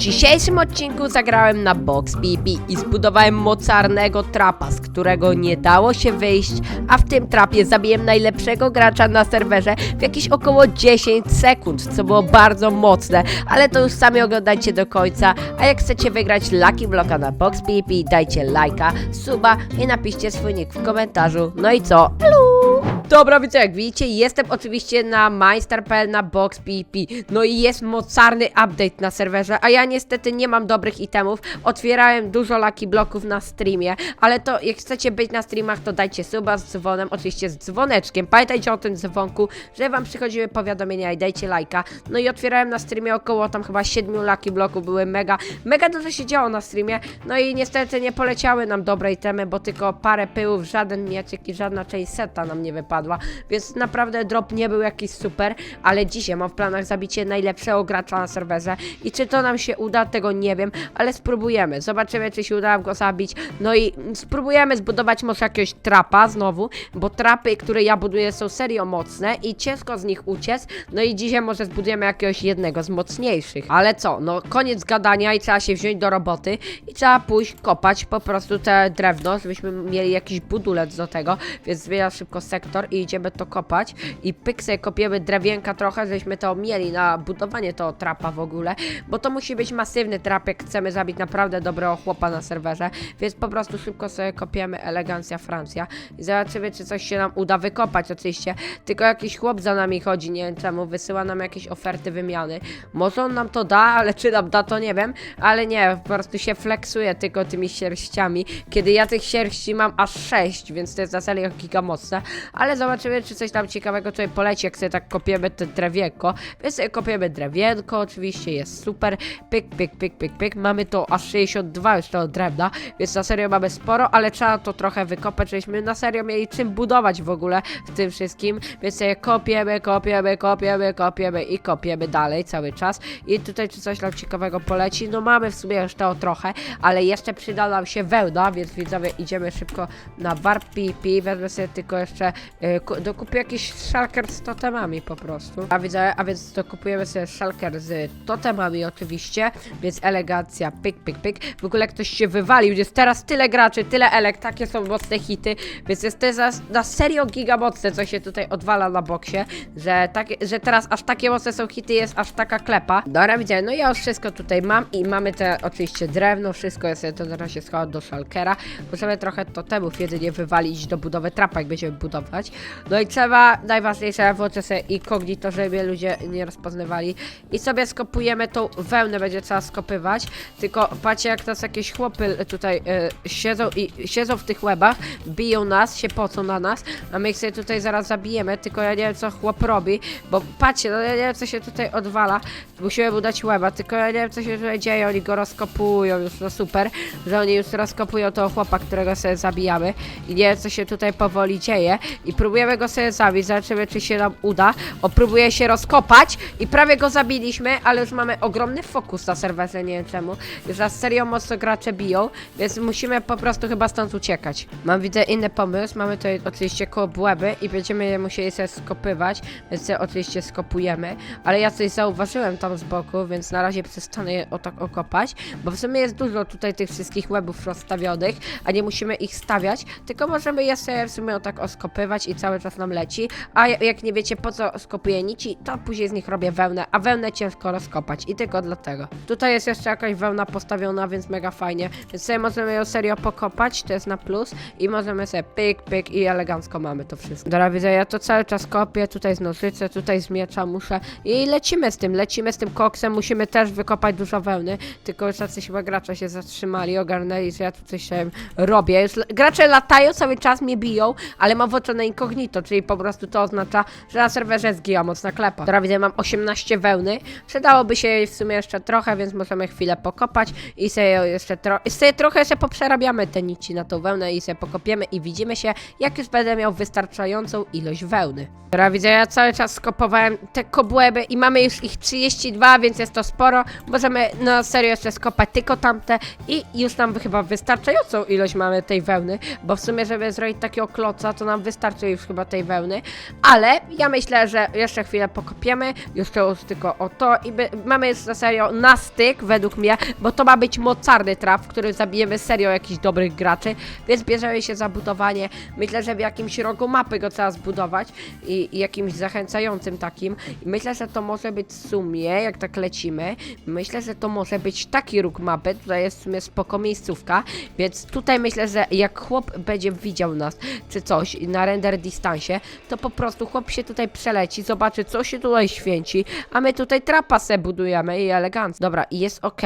dzisiejszym odcinku zagrałem na Box PP i zbudowałem mocarnego trapa, z którego nie dało się wyjść, a w tym trapie zabiłem najlepszego gracza na serwerze w jakieś około 10 sekund, co było bardzo mocne, ale to już sami oglądajcie do końca, a jak chcecie wygrać Lucky Blocka na Box PP, dajcie lajka, suba i napiszcie swój nick w komentarzu. No i co? Elu! Dobra, więc jak widzicie, jestem oczywiście na Mindstar.pl na Box PP. No i jest mocarny update na serwerze, a ja niestety nie mam dobrych itemów. Otwierałem dużo Lucky Bloków na streamie, ale to jak chcecie być na streamach, to dajcie suba z dzwonem, oczywiście z dzwoneczkiem. Pamiętajcie o tym dzwonku, że wam przychodziły powiadomienia i dajcie lajka. No i otwierałem na streamie około tam chyba 7 Lucky Bloków, były mega, mega dużo się działo na streamie. No i niestety nie poleciały nam dobre itemy, bo tylko parę pyłów, żaden mieczyk i żadna część seta nam nie wypadła, więc naprawdę drop nie był jakiś super, ale dzisiaj mam w planach zabicie najlepszego gracza na serwerze i czy to nam się uda, tego nie wiem, ale spróbujemy, zobaczymy czy się uda go zabić, no i spróbujemy zbudować może jakiegoś trapa znowu, bo trapy, które ja buduję są serio mocne i ciężko z nich uciec, no i dzisiaj może zbudujemy jakiegoś jednego z mocniejszych, ale co, no koniec gadania i trzeba się wziąć do roboty i trzeba pójść kopać po prostu te drewno, żebyśmy mieli jakiś budulec do tego, więc zmieniam szybko sektor i idziemy to kopać. I pyk sobie kopiemy drewienka trochę, żebyśmy to mieli na budowanie tego trapa w ogóle, bo to musi być masywny trap, jak chcemy zabić naprawdę dobrego chłopa na serwerze, więc po prostu szybko sobie kopiemy elegancja Francja. I zobaczymy, czy coś się nam uda wykopać oczywiście, tylko jakiś chłop za nami chodzi, nie wiem czemu, wysyła nam jakieś oferty wymiany, może on nam to da, ale czy nam da to nie wiem, ale nie, po prostu się flexuje tylko tymi sierściami, kiedy ja tych sierści mam aż 6, więc to jest na serio giga mocne, ale zobaczymy, czy coś tam ciekawego tutaj poleci, jak sobie tak kopiemy te drewienko, więc sobie kopiemy drewienko, oczywiście jest super, pyk, pyk, pyk, pyk, pyk, mamy to aż 62 już tego drewna, więc na serio mamy sporo, ale trzeba to trochę wykopać, żebyśmy na serio mieli czym budować w ogóle w tym wszystkim, więc sobie kopiemy, kopiemy, kopiemy, kopiemy i kopiemy dalej cały czas. I tutaj czy coś nam ciekawego poleci, no mamy w sumie już to trochę, ale jeszcze przyda nam się wełna, więc widzowie idziemy szybko na warp PP, wezmę sobie tylko jeszcze, dokupię jakiś shulker z totemami po prostu, a widzę, a więc dokupujemy sobie shulker z totemami oczywiście, więc elegancja, pyk, pyk, pyk, w ogóle ktoś się wywalił, jest teraz tyle graczy, tyle elek, takie są mocne hity, więc jest to za, na serio giga mocne, co się tutaj odwala na boksie, że, takie, że teraz aż takie mocne są hity, jest aż taka klepa. Dobra, widzę, no ja już wszystko tutaj mam i mamy te oczywiście drewno, wszystko, sobie to zaraz się schowam do shulkera, możemy trochę totemów jedynie wywalić do budowy trapa, jak będziemy budować. No i trzeba, najważniejsze, włączę sobie incognito, żeby mnie ludzie nie rozpoznawali. I sobie skopujemy tą wełnę, będzie trzeba skopywać, tylko patrzcie jak nas jakieś chłopy tutaj e, siedzą i siedzą w tych łebach, biją nas, się pocą na nas, a my ich sobie tutaj zaraz zabijemy, tylko ja nie wiem co chłop robi, bo patrzcie, no ja nie wiem co się tutaj odwala, musimy mu dać łeba, tylko ja nie wiem co się tutaj dzieje, oni go rozkopują już, no super, że oni już rozkopują tego chłopa, którego sobie zabijamy. I nie wiem co się tutaj powoli dzieje. I próbujemy go sobie zabić, zobaczymy czy się nam uda, o próbuję się rozkopać i prawie go zabiliśmy, ale już mamy ogromny fokus na serwerze, nie wiem czemu, już nas mocno gracze biją, więc musimy po prostu chyba stąd uciekać. Mam widzę inny pomysł, mamy tutaj oczywiście kobłęby i będziemy je musieli sobie skopywać, więc je oczywiście skopujemy, ale ja coś zauważyłem tam z boku, więc na razie przestanę je o tak okopać, bo w sumie jest dużo tutaj tych wszystkich łebów rozstawionych, a nie musimy ich stawiać, tylko możemy je sobie w sumie o tak oskopywać i cały czas nam leci, a jak nie wiecie po co skopuję nici, to później z nich robię wełnę, a wełnę ciężko rozkopać. I tylko dlatego. Tutaj jest jeszcze jakaś wełna postawiona, więc mega fajnie, więc sobie możemy ją serio pokopać, to jest na plus. I możemy sobie pyk, pyk i elegancko mamy to wszystko. Dobra, widzę, ja to cały czas kopię, tutaj z nożyce, tutaj z miecza muszę. I lecimy z tym, lecimy z tym koksem, musimy też wykopać dużo wełny, tylko już jacyś chyba gracze się zatrzymali, ogarnęli, że ja tu coś robię. Już gracze latają, cały czas mnie biją, ale mam włączone incognito, czyli po prostu to oznacza, że na serwerze jest mocna klepa. Dobra, widzę, mam 18 wełny, przydałoby się jej w sumie jeszcze trochę, więc możemy chwilę pokopać i sobie jeszcze trochę, sobie trochę jeszcze poprzerabiamy te nici na tą wełnę i sobie pokopiemy i widzimy się, jak już będę miał wystarczającą ilość wełny. Dobra, widzę, ja cały czas skopowałem te kobłęby i mamy już ich 32, więc jest to sporo. Możemy na serio jeszcze skopać tylko tamte i już nam chyba wystarczającą ilość mamy tej wełny, bo w sumie, żeby zrobić takiego kloca, to nam wystarczy już chyba tej wełny, ale ja myślę, że jeszcze chwilę pokopiemy, już tylko o to. I by, mamy już na serio na styk, według mnie, bo to ma być mocarny trap, w którym zabijemy serio jakichś dobrych graczy, więc bierzemy się za budowanie. Myślę, że w jakimś rogu mapy go trzeba zbudować i, i jakimś zachęcającym takim. I myślę, że to może być w sumie, jak tak lecimy, myślę, że to może być taki róg mapy, tutaj jest w sumie spoko miejscówka, więc tutaj myślę, że jak chłop będzie widział nas, czy coś na render distansie, to po prostu chłop się tutaj przeleci, zobaczy co się tutaj święci, a my tutaj trapa se budujemy i elegancko. Dobra, i jest ok,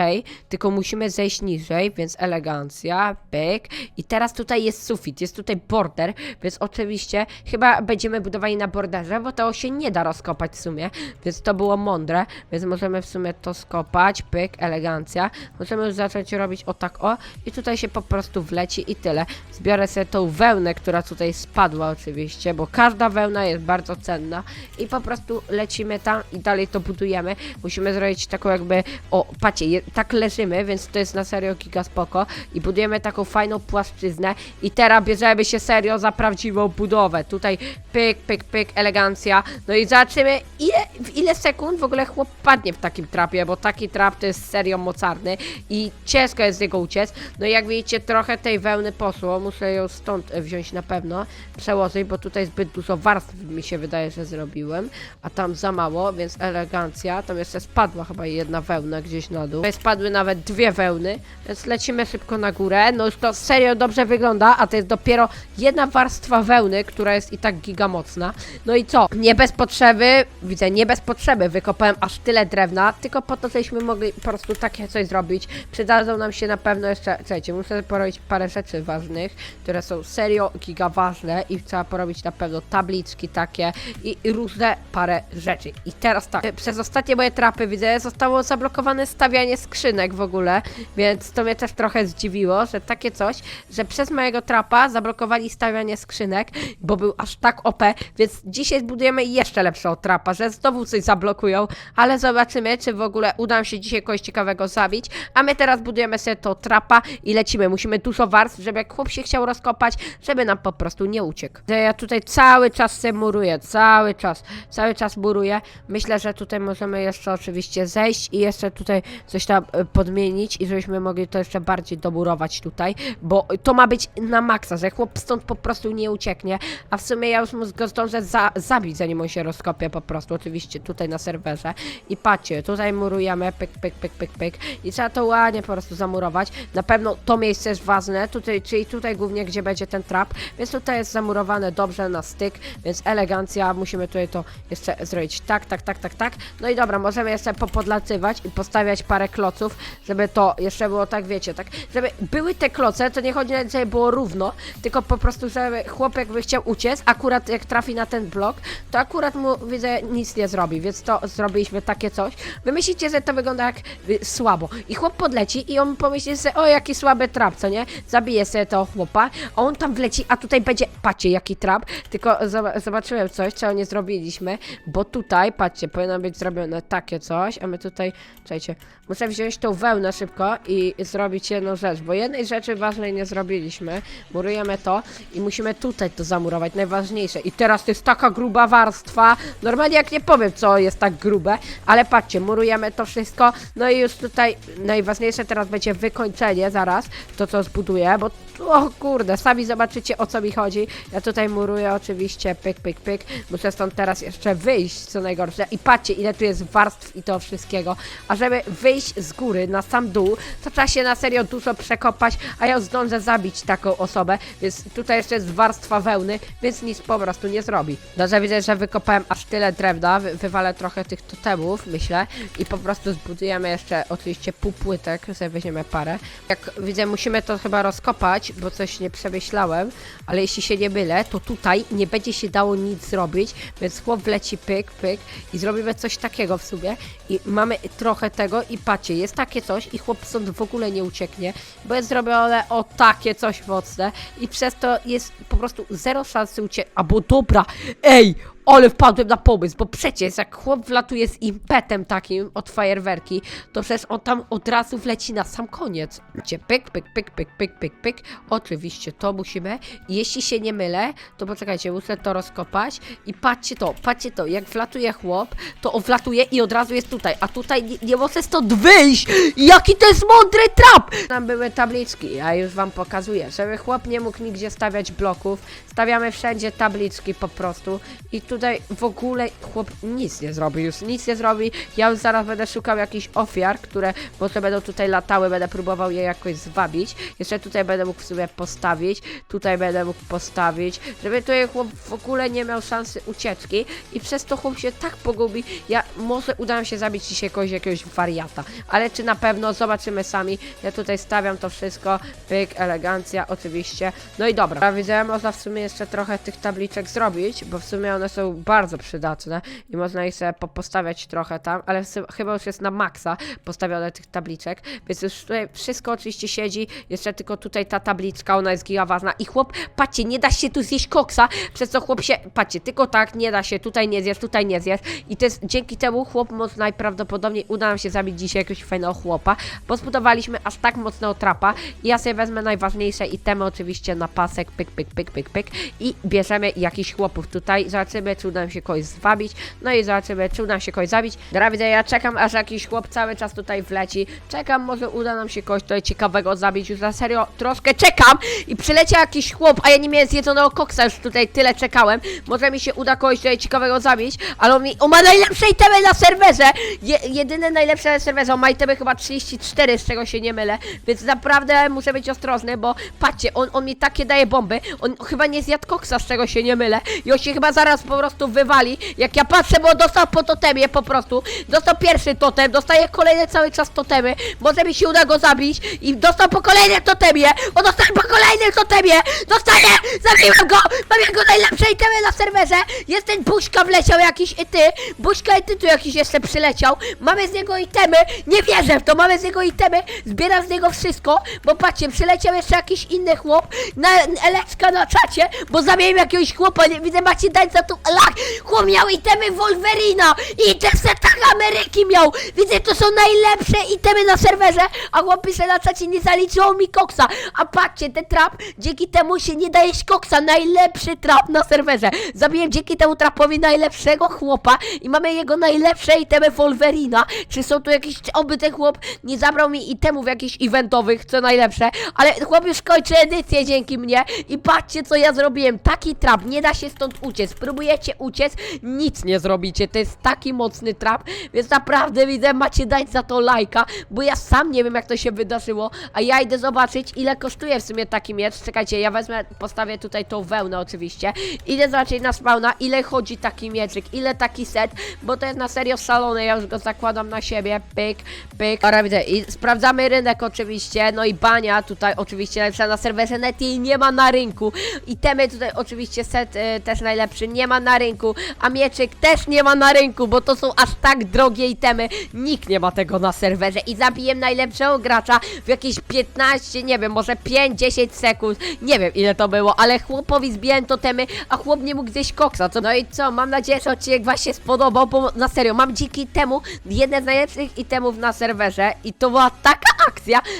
tylko musimy zejść niżej, więc elegancja, pyk. I teraz tutaj jest sufit, jest tutaj border, więc oczywiście chyba będziemy budowali na borderze, bo to się nie da rozkopać w sumie, więc to było mądre, więc możemy w sumie to skopać, pyk, elegancja. Możemy już zacząć robić o tak o i tutaj się po prostu wleci i tyle. Zbiorę sobie tą wełnę, która tutaj spadła oczywiście, bo każda wełna jest bardzo cenna i po prostu lecimy tam i dalej to budujemy. Musimy zrobić taką jakby, o patrzcie, je, tak leżymy, więc to jest na serio giga spoko i budujemy taką fajną płaszczyznę i teraz bierzemy się serio za prawdziwą budowę. Tutaj pyk, pyk, pyk, elegancja. No i zobaczymy ile, w ile sekund w ogóle chłop padnie w takim trapie, bo taki trap to jest serio mocarny i ciężko jest z niego uciec. No i jak widzicie trochę tej wełny posło, muszę ją stąd wziąć na pewno, przełożyć, bo tutaj zbyt dużo warstw mi się wydaje, że zrobiłem, a tam za mało, więc elegancja. Tam jeszcze spadła chyba jedna wełna gdzieś na dół. Tutaj spadły nawet dwie wełny, więc lecimy szybko na górę. No już to serio dobrze wygląda, a to jest dopiero jedna warstwa wełny, która jest i tak giga mocna. No i co? Nie bez potrzeby, widzę, nie bez potrzeby wykopałem aż tyle drewna, tylko po to, żebyśmy mogli po prostu takie coś zrobić. Przydadzą nam się na pewno jeszcze, słuchajcie, muszę porobić parę rzeczy ważnych, które są serio giga ważne i trzeba porobić na pewno tabliczki takie i, różne parę rzeczy. I teraz tak, przez ostatnie moje trapy widzę, zostało zablokowane stawianie skrzynek w ogóle, więc to mnie też trochę zdziwiło, że takie coś, że przez mojego trapa zablokowali stawianie skrzynek, bo był aż tak OP, więc dzisiaj zbudujemy jeszcze lepszego trapa, że znowu coś zablokują, ale zobaczymy, czy w ogóle uda nam się dzisiaj kogoś ciekawego zabić, a my teraz budujemy sobie to trapa i lecimy, musimy dużo warstw, żeby jak chłop się chciał rozkopać, żeby nam po prostu nie uciekł. Ja tutaj cały czas se muruję, cały czas, cały czas muruję, myślę, że tutaj możemy jeszcze oczywiście zejść i jeszcze tutaj coś tam e, podmienić i żebyśmy mogli to jeszcze bardziej domurować tutaj, bo to ma być na maksa, że chłop stąd po prostu nie ucieknie, a w sumie ja już mu go zdążę za, zabić, zanim on się rozkopie po prostu, oczywiście tutaj na serwerze. I patrzcie, tutaj murujemy, pyk, pyk, pyk, pyk, pyk. I trzeba to ładnie po prostu zamurować, na pewno to miejsce jest ważne, tutaj, czyli tutaj głównie, gdzie będzie ten trap, więc tutaj jest zamurowane dobrze na styk, więc elegancja, musimy tutaj to jeszcze zrobić tak, tak, tak, tak, tak, no i dobra, możemy jeszcze popodlatywać i postawiać parę kloców, żeby to jeszcze było tak, wiecie, tak, żeby były te kloce, to nie chodzi nawet, żeby było równo, tylko po prostu, żeby chłop jakby chciał uciec, akurat jak trafi na ten blok, to akurat mu, widzę, nic nie zrobi, więc to zrobiliśmy takie coś. Wy myślicie, że to wygląda jak y, słabo i chłop podleci i on pomyśli sobie, o jaki słaby trap, co nie? Zabije sobie tego chłopa, a on tam wleci, a tutaj będzie, patrzcie jaki trap, tylko zob- zobaczyłem coś, czego nie zrobiliśmy, bo tutaj, patrzcie, powinno być zrobione takie coś, a my tutaj, czekajcie, muszę wziąć tą wełnę szybko i zrobić jedną rzecz, bo jednej rzeczy ważnej nie zrobiliśmy, murujemy to i musimy tutaj to zamurować, najważniejsze. I teraz to jest taka gruba warstwa, normalnie jak nie powiem, co jest tak grube, ale patrzcie, murujemy to wszystko, no i już tutaj najważniejsze teraz będzie wykończenie zaraz, to co zbuduję, bo o kurde, sami zobaczycie o co mi chodzi. Ja tutaj muruję oczywiście, pyk, pyk, pyk. Muszę stąd teraz jeszcze wyjść, co najgorsze. I patrzcie, ile tu jest warstw i to wszystkiego. A żeby wyjść z góry na sam dół, to trzeba się na serio dużo przekopać, a ja zdążę zabić taką osobę, więc tutaj jeszcze jest warstwa wełny, więc nic po prostu nie zrobi. Dobrze, widzę, że wykopałem aż tyle drewna, wy wywalę trochę tych totemów, myślę, i po prostu zbudujemy jeszcze oczywiście pół płytek, sobie weźmiemy parę. Jak widzę, musimy to chyba rozkopać, bo coś nie przemyślałem, ale jeśli się nie mylę, to tutaj nie będzie się dało nic zrobić, więc chłop wleci pyk, pyk i zrobimy coś takiego w sumie. I mamy trochę tego i patrzcie, jest takie coś i chłop stąd w ogóle nie ucieknie, bo jest zrobione o takie coś mocne i przez to jest po prostu zero szansy uciek... Albo dobra, ej, Ale wpadłem na pomysł, bo przecież jak chłop wlatuje z impetem takim od fajerwerki, to przecież on tam od razu wleci na sam koniec. Cię pyk, pyk, pyk, pyk, pyk, pyk, pyk. Oczywiście to musimy. Jeśli się nie mylę, to poczekajcie, muszę to rozkopać. I patrzcie to, patrzcie to, jak wlatuje chłop, to on wlatuje i od razu jest tutaj, a tutaj nie, nie może stąd wyjść! Jaki to jest mądry trap! Tam były tabliczki, ja już wam pokazuję, żeby chłop nie mógł nigdzie stawiać bloków, stawiamy wszędzie tabliczki po prostu i tutaj w ogóle chłop nic nie zrobi, już nic nie zrobi, ja już zaraz będę szukał jakichś ofiar, które może będą tutaj latały, będę próbował je jakoś zwabić, jeszcze tutaj będę mógł sobie postawić, tutaj będę mógł postawić, żeby tutaj chłop w ogóle nie miał szansy ucieczki. I przez to chłop się tak pogubi, ja może uda mi się zabić dzisiaj kogoś, jakiegoś wariata, ale czy na pewno, zobaczymy sami, ja tutaj stawiam to wszystko, pyk, elegancja, oczywiście, no i dobra, widziałem, można w sumie jeszcze trochę tych tabliczek zrobić, bo w sumie one są bardzo przydatne i można ich sobie po postawiać trochę tam, ale chyba już jest na maksa postawione tych tabliczek, więc już tutaj wszystko oczywiście siedzi, jeszcze tylko tutaj ta tabliczka, ona jest giga ważna i chłop, patrzcie, nie da się tu zjeść koksa, przez co chłop się, patrzcie, tylko tak, nie da się, tutaj nie zjesz, tutaj nie zjesz. I to jest, dzięki temu chłop może najprawdopodobniej uda nam się zabić dzisiaj jakiegoś fajnego chłopa, bo zbudowaliśmy aż tak mocnego trapa. I ja sobie wezmę najważniejsze itemy oczywiście na pasek, pyk, pyk, pyk, pyk, pyk. I bierzemy jakichś chłopów tutaj, zobaczymy, czy uda nam się kogoś zwabić, no i zobaczymy, czy uda nam się kogoś zabić. Dobra, widzę, ja czekam, aż jakiś chłop cały czas tutaj wleci, czekam, może uda nam się kogoś tutaj ciekawego zabić, już na serio troszkę czekam i przyleciał jakiś chłop, a ja nie miałem zjedzonego koksa, już tutaj tyle czekałem, może mi się uda kogoś tutaj ciekawego zabić, ale on, mi, on ma najlepsze itemy na serwerze, Je, jedyne najlepsze na serwerze, on ma itemy chyba 34, z czego się nie mylę, więc naprawdę muszę być ostrożny, bo patrzcie, on, on mi takie daje bomby, on chyba nie zjadł koksa, z czego się nie mylę. I on się chyba zaraz po prostu wywali, jak ja patrzę, bo dostał po totemie po prostu, dostał pierwszy totem, dostaje kolejne cały czas totemy, może mi się uda go zabić i dostał po kolejnym totemie, on dostaje po kolejnym totemie, dostaje, zabiłem go, mam jego najlepsze itemy na serwerze, jest ten buźka wleciał jakiś i ty, buźka i ty tu jakiś jeszcze przyleciał, mamy z niego itemy, nie wierzę w to, mamy z niego itemy, zbieram z niego wszystko, bo patrzcie, przyleciał jeszcze jakiś inny chłop, na Eleczka na czacie, bo zamieniłem jakiegoś chłopa, nie widzę, macie dać za to lak, chłop miał itemy Wolverina i te setach Ameryki miał, widzę, to są najlepsze itemy na serwerze, a chłop pisze na czacie, nie zaliczało mi koksa, a patrzcie, ten trap, dzięki temu się nie daje koksa, najlepszy trap na serwerze, zabiłem dzięki temu trapowi najlepszego chłopa i mamy jego najlepsze itemy Wolverina, czy są tu jakieś, oby ten chłop nie zabrał mi itemów jakichś eventowych, co najlepsze, ale chłop już kończy edycję dzięki mnie. I patrzcie co ja zrobiłem, taki trap, nie da się stąd uciec, próbujecie uciec, nic nie zrobicie, to jest taki mocny trap, więc naprawdę widzę, macie dać za to lajka, bo ja sam nie wiem jak to się wydarzyło, a ja idę zobaczyć ile kosztuje w sumie taki miecz, czekajcie, ja wezmę, postawię tutaj tą wełnę oczywiście, idę zobaczyć na spawna, ile chodzi taki mieczyk, ile taki set, bo to jest na serio szalone, ja już go zakładam na siebie, pyk, pyk, dobra widzę, i sprawdzamy rynek oczywiście, no i bania tutaj oczywiście najlepsza na serwerze net nie ma na rynku, itemy tutaj oczywiście set y, też najlepszy. Nie ma na rynku, a mieczyk też nie ma na rynku, bo to są aż tak drogie itemy, nikt nie ma tego na serwerze i zabiję najlepszego gracza w jakieś 15, nie wiem, może 5-10 sekund, nie wiem ile to było, ale chłopowi zbiłem totemy, a chłop nie mógł zjeść koksa, co? No i co, mam nadzieję, że odcinek wam się spodobał, bo na serio, mam dzięki temu jeden z najlepszych itemów na serwerze i to była taka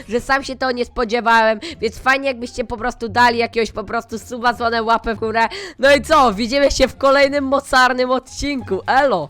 że sam się tego nie spodziewałem, więc fajnie jakbyście po prostu dali jakiegoś po prostu suba, dzwonę, łapę w górę, no i co, widzimy się w kolejnym mocarnym odcinku, elo!